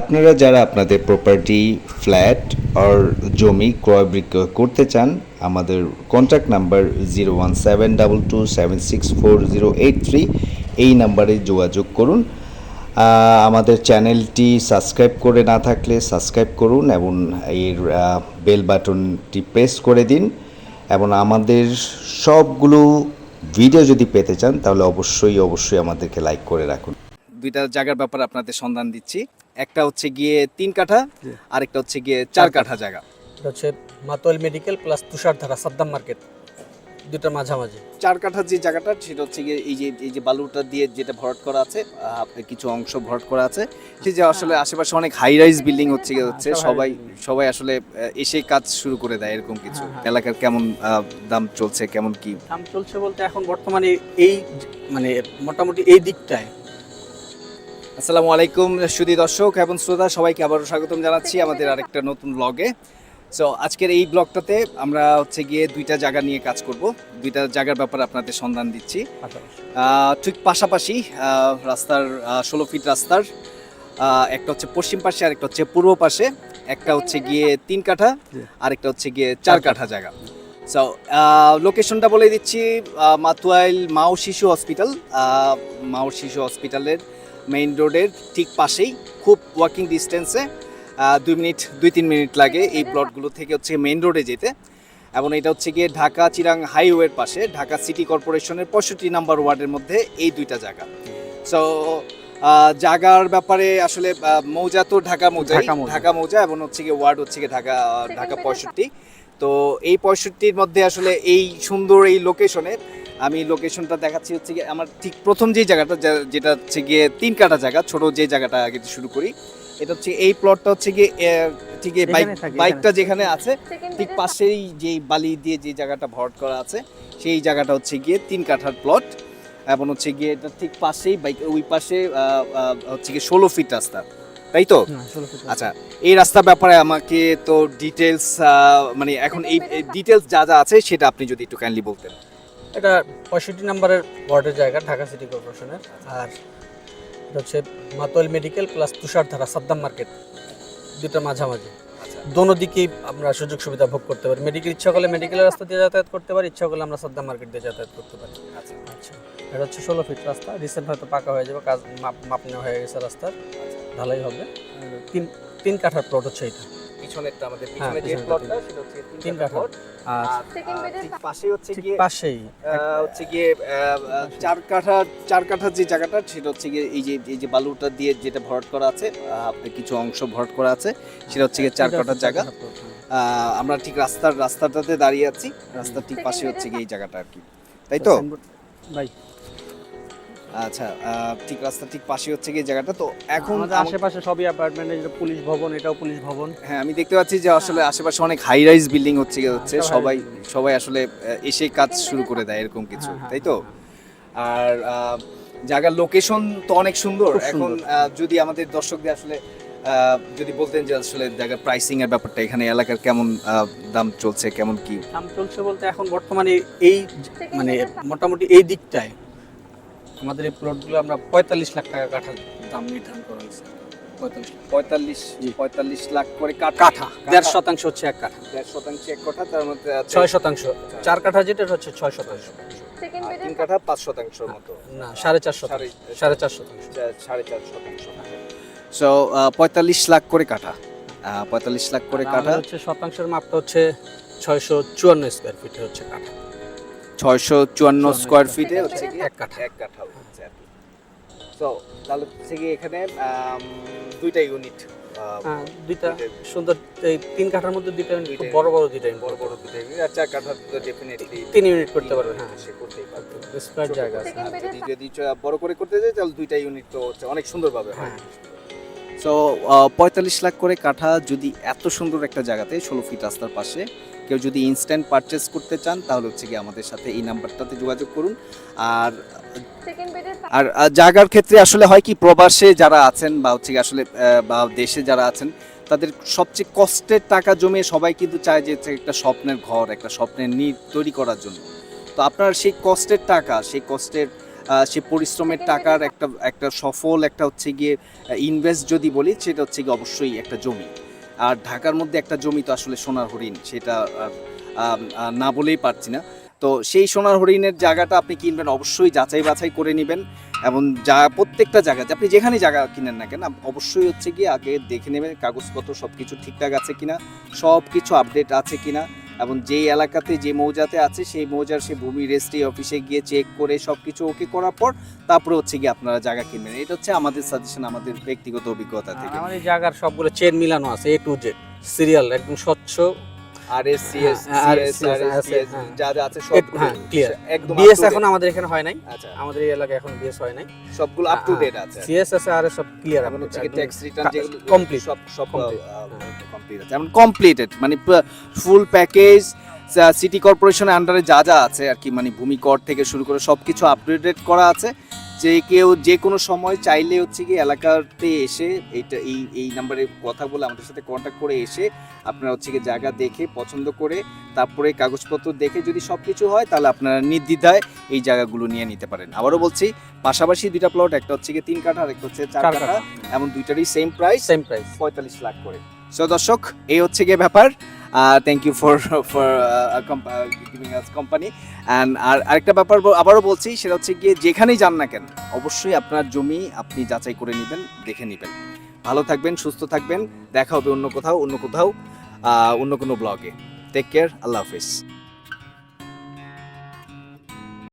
আপনারা যারা আপনাদের প্রপার্টি ফ্ল্যাট আর জমি ক্রয় বিক্রয় করতে চান, আমাদের contact number zero one seven double two seven six four zero eight three এই নাম্বারে যোগাযোগ করুন। আমাদের চ্যানেলটি সাবস্ক্রাইব করে না থাকলে সাবস্ক্রাইব করুন এবং এর বেল বাটনটি প্রেস করে দিন। এবং আমাদের সবগুলো ভিডিও যদি পেতে চান, তাহলে অবশ্যই অবশ্যই আমাদেরকে লাইক করে রাখুন। দুইটা জায়গার ব্যাপারে আপনাদের সন্ধান দিচ্ছি। একটা হচ্ছে গিয়ে তিন কাঠা আরেকটা হচ্ছে গিয়ে চার কাঠা। জায়গা। এটা হচ্ছে Matuail medical plus Tushardhara Saddam market. দুটার মাঝামাঝি। চার কাঠার যে জায়গাটা সেটা হচ্ছে গিয়ে এই যে এই যে বালুটা দিয়ে যেটা ভরাট করা আছে কিছু অংশ ভরাট করা আছে সেই যে আসলে আশেপাশে অনেক হাই রাইজ বিল্ডিং হচ্ছে গিয়ে হচ্ছে সবাই সবাই আসলে এসে কাজ শুরু করে দেয় এরকম কিছু। এলাকার কেমন দাম চলছে কেমন কি? দাম চলছে বলতে এখন বর্তমানে এই মানে মোটামুটি এই দিকটায় আসসালামু আলাইকুম সুদী দর্শক এবং শ্রোতা সবাইকে আবারও স্বাগতম জানাচ্ছি আমাদের আরেকটা নতুন ব্লগে সো আজকের এই ব্লগটাতে আমরা হচ্ছে গিয়ে দুইটা জায়গা নিয়ে কাজ করব। দুইটা জায়গার ব্যাপারে আপনাদের সন্ধান দিচ্ছি। ঠিক পাশাপাশি রাস্তার ষোলো ফিট রাস্তার একটা হচ্ছে পশ্চিম পাশে আর একটা হচ্ছে পূর্ব পাশে একটা হচ্ছে গিয়ে তিন কাঠা আর একটা হচ্ছে গিয়ে চার কাঠা। জায়গা। সো লোকেশনটা বলে দিচ্ছি মাতুয়াইল মাও শিশু হসপিটাল মাও শিশু হসপিটালের মেইন রোডের ঠিক পাশেই খুব ওয়াকিং ডিস্টেন্সে দুই মিনিট দুই তিন মিনিট লাগে এই প্লটগুলো থেকে হচ্ছে মেইন রোডে যেতে। এবং এটা হচ্ছে গিয়ে ঢাকা চিরাং হাইওয়ের পাশে ঢাকা সিটি কর্পোরেশনের পঁয়ষট্টি নাম্বার ওয়ার্ডের মধ্যে এই দুইটা জায়গা। সো জায়গার ব্যাপারে আসলে মৌজা তো ঢাকা মৌজা। ঢাকা মৌজা। এবং হচ্ছে গিয়ে ওয়ার্ড হচ্ছে গিয়ে ঢাকা ঢাকা পঁয়ষট্টি। তো এই পঁয়ষট্টির মধ্যে আসলে এই সুন্দর এই লোকেশনে আমি লোকেশনটা দেখাচ্ছি হচ্ছে গিয়ে আমার ঠিক প্রথম যে জায়গাটা যেটা হচ্ছে গিয়ে তিন কাটা জায়গা ছোট যে জায়গাটা আগে শুরু করি এটা হচ্ছে এই প্লটটা হচ্ছে গিয়ে ঠিক এই বাইক বাইকটা যেখানে আছে ঠিক পাশেই যেই বালি দিয়ে যে জায়গাটা ভরট করা আছে সেই জায়গাটা হচ্ছে গিয়ে তিন কাঠার প্লট এবং হচ্ছে গিয়ে এটা ঠিক পাশেই বাইক ওই পাশে হচ্ছে গিয়ে ষোলো ফিট রাস্তা। তাই তো? আচ্ছা এই রাস্তার ব্যাপারে আমাকে তো ডিটেলস মানে এখন এই ডিটেলস যা যা আছে সেটা আপনি যদি একটু কাইন্ডলি বলতেন। এটা পঁয়ষট্টি নম্বরের ওয়ার্ডের জায়গা ঢাকা সিটি কর্পোরেশনের আর এটা হচ্ছে Matuail medical plus Tushardhara Saddam market দুটার মাঝামাঝি। আচ্ছা। দোনো দিকেই আমরা সুযোগ সুবিধা ভোগ করতে পারি। মেডিকেল ইচ্ছা করলে মেডিকেলের রাস্তা দিয়ে যাতায়াত করতে পারি ইচ্ছা করলে আমরা সাদ্দাম মার্কেট দিয়ে যাতায়াত করতে পারি। আচ্ছা। আচ্ছা এটা হচ্ছে ষোলো ফিট রাস্তা। রিসেন্ট হয়তো পাকা হয়ে যাবে কাজ মাপ মাপ নেওয়া হয়ে গেছে রাস্তার। ঢালাই হবে। তিন তিন কাঠার প্লট হচ্ছে এটা। পিছনেরটা আমাদের হ্যাঁ, পিছনে যে প্লটটা সেটা হচ্ছে তিন তিন কাঠা কাঠা আর আর আহ, ঠিক হচ্ছে গিয়ে পাশেই হচ্ছে গিয়ে আহ, আহ, চার কাঠা চার কাঠার যে জায়গাটা সেটা হচ্ছে গিয়ে এই যে এই যে বালুটা দিয়ে যেটা ভরাট করা আছে কিছু অংশ ভরাট করা আছে সেটা হচ্ছে গিয়ে চার কাঠার জায়গা। হ্যাঁ। আহ, আমরা ঠিক রাস্তার রাস্তাটাতে দাঁড়িয়ে আছি। রাস্তার ঠিক পাশে হচ্ছে গিয়ে এই জায়গাটা আর কি। তাই তো? ভাই। আচ্ছা ঠিক রাস্তার ঠিক পাশে হচ্ছে গিয়ে জায়গাটা। তো এখন আশেপাশে সবই অ্যাপার্টমেন্ট এটা পুলিশ ভবন এটাও পুলিশ ভবন। হ্যাঁ আমি দেখতে পাচ্ছি যে আসলে আশেপাশে অনেক হাই রাইজ বিল্ডিং হচ্ছে হচ্ছে। সবাই সবাই আসলে এসে কাজ শুরু করে দেয় এরকম কিছু হ্যাঁ, হ্যাঁ, তাই তো? আর জায়গার লোকেশন তো অনেক সুন্দর। এখন যদি আমাদের দর্শকদের আসলে যদি বলতেন যে আসলে জায়গার প্রাইসিং এর ব্যাপারটা এখানে এলাকার কেমন দাম চলছে কেমন কি? দাম চলছে বলতে এখন বর্তমানে এই মানে মোটামুটি এই দিকটায় আমাদের এই প্লটগুলো আমরা পঁয়তাল্লিশ লাখ টাকা কাঠা দাম নির্ধারণ করা হয়েছে। পঁয়তাল্লিশ লাখ। পঁয়তাল্লিশ লাখ করে কাঠা। দেড় শতাংশ হচ্ছে এক কাঠা। দেড় শতাংশ এক কাঠা তার মধ্যে ছয় শতাংশ। চার। কাঠা যেটা হচ্ছে ছয় শতাংশ। তিন কাঠা পাঁচ শতাংশের মতো। না সাড়ে চার শতাংশ। সাড়ে- সাড়ে চার শতাংশ। সাড়ে চার শতাংশ। সো পঁয়তাল্লিশ লাখ করে কাঠা। পঁয়তাল্লিশ লাখ করে কাঠা। হচ্ছে শতাংশের মাপটা হচ্ছে ছয়শো চুয়ান্ন স্কোয়ার ফিট হচ্ছে কাঠা। ছয়শো চুয়ান্ন স্কোয়ার ফিটে হচ্ছে কি এক কাঠা। এক কাঠা হচ্ছে আর কি। তো তাহলে হচ্ছে কি এখানে দুইটা ইউনিট হ্যাঁ দুইটা সুন্দর এই তিন কাঠার মধ্যে দুইটা খুব বড় বড় দুইটা বড় বড় দুইটা ইউনিট আর চার কাঠা তো ডেফিনেটলি তিন ইউনিট করতে পারবে হ্যাঁ। সে করতেই পারবে। স্কোয়ার জায়গা আছে। যদি যদি চ- বড় করে করতে যাই তাহলে দুইটা ইউনিট তো হচ্ছে অনেক সুন্দরভাবে হয়। হ্যাঁ। সো পঁয়তাল্লিশ লাখ করে কাঠা যদি এত সুন্দর একটা জায়গাতে ষোলো ফিট রাস্তার পাশে কেউ যদি ইনস্ট্যান্ট পারচেস করতে চান তাহলে হচ্ছে কি আমাদের সাথে এই নাম্বারটাতে যোগাযোগ করুন। আর আর জায়গার ক্ষেত্রে আসলে হয় কি প্রবাসে যারা আছেন বা হচ্ছে আসলে বা দেশে যারা আছেন তাদের সবচেয়ে কষ্টের টাকা জমিয়ে সবাই কিন্তু চায় যে হচ্ছে একটা স্বপ্নের ঘর একটা স্বপ্নের নিট তৈরি করার জন্য। তো আপনার সেই কষ্টের টাকা সেই কষ্টের সে পরিশ্রমের টাকার একটা একটা সফল একটা হচ্ছে গিয়ে ইনভেস্ট যদি বলি, সেটা হচ্ছে গিয়ে অবশ্যই একটা জমি। আর ঢাকার মধ্যে একটা জমি তো আসলে সোনার হরিণ, সেটা না বলেই পারছি না। তো সেই সোনার হরিণের জায়গাটা আপনি কিনবেন, অবশ্যই যাচাই বাছাই করে নেবেন। এবং যা, প্রত্যেকটা জায়গাতে আপনি যেখানে জায়গা কিনেন না কেন, অবশ্যই হচ্ছে গিয়ে আগে দেখে নেবেন কাগজপত্র সব কিছু ঠিকঠাক আছে কিনা সব কিছু আপডেট আছে কিনা। এবং যেই এলাকাতে যে মৌজাতে আছে, সেই মৌজার সে ভূমি রেজিস্ট্রি অফিসে গিয়ে চেক করে সব কিছু ওকে করার পর তারপরে হচ্ছে গিয়ে আপনারা জায়গা কিনবেন। এটা হচ্ছে আমাদের সাজেশন আমাদের ব্যক্তিগত অভিজ্ঞতা থেকে। আমাদের জায়গার সবগুলো চেন মিলানো আছে এ টু জেড সিরিয়াল একদম স্বচ্ছ আর এস সি এস হ্যাঁ, এস RS, এস হ্যাঁ। যা যা আছে সব এক- হ্যাঁ, একদম বিএস এখন আমাদের এখানে হয় নাই। আচ্ছা। আমাদের এই এলাকায় এখন বিএস হয় নাই। সবগুলো আপ টু ডেট আছে। আর সব ক্লিয়ার হচ্ছে ট্যাক্স রিটার্ন যেগুলো সব সব কমপ্লিট আছে। এমন কমপ্লিটেড মানে ফুল প্যাকেজ সিটি কর্পোরেশনের আন্ডারে যা যা আছে আর কি মানে ভূমি কর থেকে শুরু করে সব কিছু আপডেটেড করা আছে। যে কেউ যে কোনো সময় চাইলে হচ্ছে কি এলাকাতে এসে এইটা এই এই নাম্বারে কথা বলে আমাদের সাথে কন্ট্যাক্ট করে এসে আপনারা হচ্ছে কি জায়গা দেখে পছন্দ করে তারপরে কাগজপত্র দেখে যদি সব কিছু হয় তাহলে আপনারা নির্দ্বিধায় এই জায়গাগুলো নিয়ে নিতে পারেন। আবারও বলছি পাশাপাশি দুইটা প্লট একটা হচ্ছে কি তিন কাঠা আর একটা হচ্ছে চার কাঠা এবং দুইটারই সেম প্রাইস সেম প্রাইস পঁয়তাল্লিশ লাখ করে। সো দর্শক এই হচ্ছে গিয়ে ব্যাপার। Thank you for for giving us company and আর আরেকটা ব্যাপার আবারও বলছি, সেটা হচ্ছে গিয়ে যেখানেই যান না কেন, অবশ্যই আপনার জমি আপনি যাচাই করে নেবেন, দেখে নেবেন। ভালো থাকবেন, সুস্থ থাকবেন, দেখা হবে অন্য কোথাও অন্য কোথাও অন্য কোনো ব্লগে। টেক কেয়ার আল্লাহ হাফিজ।